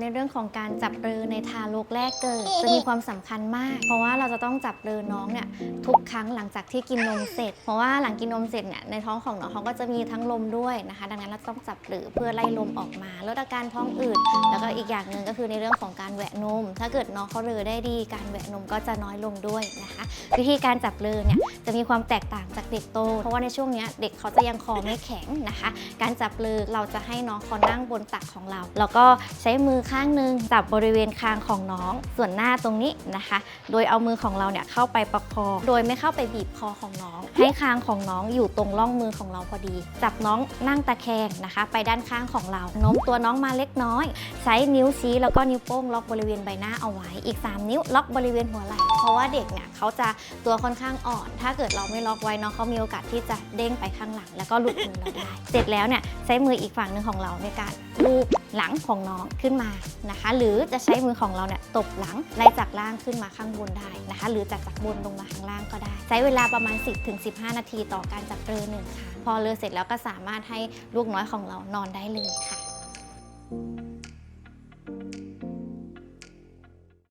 ในเรื่องของการจับเรือในทารกแรกเกิด จะมีความสำคัญมาก เพราะว่าเราจะต้องจับเรือน้องเนี่ยทุกครั้งหลังจากที่กินนมเสร็จ เพราะว่าหลังกินนมเสร็จเนี่ยในท้องของน้องเขาก็จะมีทั้งลมด้วยนะคะ ดังนั้นเราต้องจับเรือเพื่อไล่ลมออกมาลดอาการท้องอืดแล้วก็อีกอย่างหนึ่งก็คือในเรื่องของการแหวะนม ถ้าเกิดน้องเขาเรือได้ดี การแหวะนมก็จะน้อยลงด้วยนะคะ วิธีการจับเรือเนี่ยจะมีความแตกต่างจากเด็กโต เพราะว่าในช่วงนี้เด็กเขาจะยังคอไม่แข็งนะคะ การจับเรือเราจะให้น้องเขานั่งบนตักของเรา แล้วก็ใช้มือข้างหนึงจับบริเวณคางของน้อง ส่วนหน้าตรงนี้นะคะ โดยเอามือของเราเนี่ยเข้าไปประคองโดยไม่เข้าไปบีบคอของน้อง ให้คางของน้องอยู่ตรงร่องมือของเราพอดี จับน้องนั่งตะแคงนะคะ ไปด้านข้างของเราโน้มตัวน้องมาเล็กน้อย ใช้นิ้วชี้แล้วก็นิ้วโป้งล็อกบริเวณใบหน้าเอาไว้ อีก 3 นิ้วล็อกบริเวณหัวไหล่เพราะว่าเด็กเนี่ยเขาจะตัวค่อนข้างอ่อน ถ้าเกิดเราไม่ล็อกไว้น้องเขามีโอกาสที่จะเด้งไปข้างหลัง แล้วก็หลุดมือเราได้ เสร็จแล้วเนี่ยใช้มืออีกฝั่งหนึ่งของเราในการลูบหลังของน้องขึ้นมานะคะ หรือจะใช้มือของเราเนี่ยตบหลังไล่จากล่างขึ้นมาข้างบนได้นะคะ หรือจากจากบนลงมาข้างล่างก็ได้ ใช้เวลาประมาณ 10-15 นาทีต่อการจับเรือหนึ่งครั้งพอเรือเสร็จแล้วก็สามารถให้ลูกน้อยของเรานอนได้เลยค่ะ